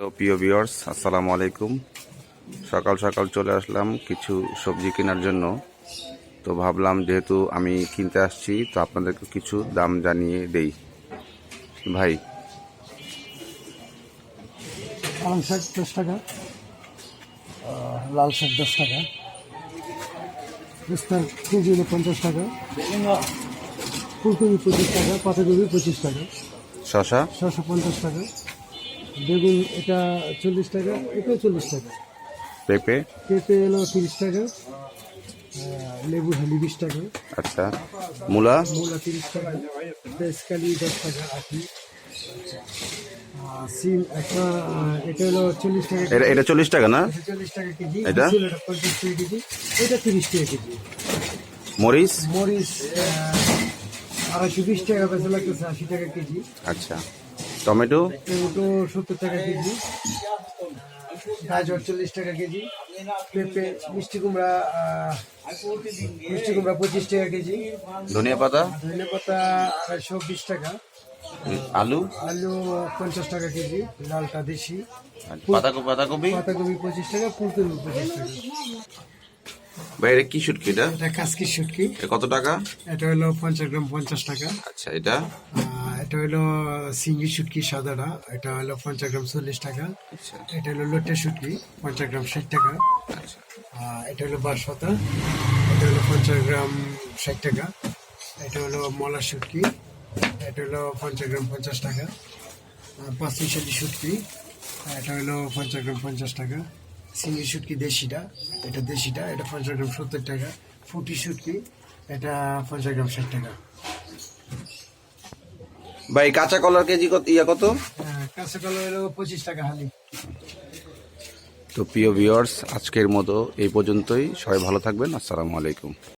তো প্রিয় ভিউয়ার্স আসসালামু আলাইকুম। সকাল সকাল চলে আসলাম কিছু সবজি কেনার জন্য। তো ভাবলাম যেহেতু আমি কিনতে আসছি তো আপনাদেরকে কিছু দাম জানিয়ে দেই। ভাই। পালং শাক দশ টাকা লাল শাক দশ টাকা পেস্তার কেজি হলো পঞ্চাশ টাকা ফুলকপি পঁচিশ টাকা পাতাকপি পঁচিশ টাকা শশা ছশো পঞ্চাশ টাকা বেগুন এটা চল্লিশ টাকা এটাও চল্লিশ টাকা। পেঁপে? পেঁপে এলো তিরিশ টাকা লেবু হালি বিশ টাকা। আচ্ছা। মূলা? মূলা তিরিশ টাকা পেসকালি দশ টাকা আশি সিম একটা এটা হলো চল্লিশ টাকা এটা এটা চল্লিশ টাকা না? চল্লিশ টাকা কেজি। এটা? পঁয়ত্রিশ টাকা কেজি। এটা তিরিশ টাকা কেজি। মরিচ? মরিচ আড়াইশো বিশ টাকা বেচা লাগতেছে আশি টাকা কেজি। আচ্ছা। টমেটো? টমেটো সত্তর টাকা কেজি গাজর চল্লিশ টাকা কেজি পেঁপে মিষ্টি কুমড়া মিষ্টি কুমড়া পঁচিশ টাকা কেজি ধনিয়া পাতা? ধনে পাতা আড়াইশো বিশ টাকা আলু? আলু পঞ্চাশ টাকা কেজি লালটা দেশি পাতাকপি পাতাকপি? পাতাকপি পঁচিশ টাকা ফুলকপি পঁচিশ টাকা। এটা কি শুটকি এটা? এটা কাসকি শুটকি। কত টাকা? এটা হলো পঞ্চাশ গ্রাম পঞ্চাশ টাকা। আচ্ছা এটা? এটা হলো সিঙ্গি শুটকি সাদাটা এটা হলো পঞ্চাশ গ্রাম চল্লিশ টাকা। আচ্ছা। এটা হলো লোটে শুটকি পঞ্চাশ গ্রাম ষাট টাকা। আচ্ছা। এটা হলো বাঁশপাতা এটা হলো পঞ্চাশ গ্রাম ষাট টাকা। এটা হলো মলা শুটকি এটা হলো পঞ্চাশ গ্রাম পঞ্চাশ টাকা। পাঁচ মিশালি শুটকি এটা হলো পঞ্চাশ গ্রাম পঞ্চাশ টাকা। সিঙ্গি শুটকি দেশিটা এটা দেশিটা এটা পঞ্চাশ গ্রাম সত্তর টাকা। ফুটি শুটকি এটা পঞ্চাশ গ্রাম ষাট টাকা। ভাই কাঁচা কলার কেজি কত ইয়া কত? কাঁচা কলা হলো পঁচিশ টাকা হালি। তো প্রিয় ভিওর্স আজকের মতো এই পর্যন্তই। সবাই ভালো থাকবেন। আসসালামু আলাইকুম।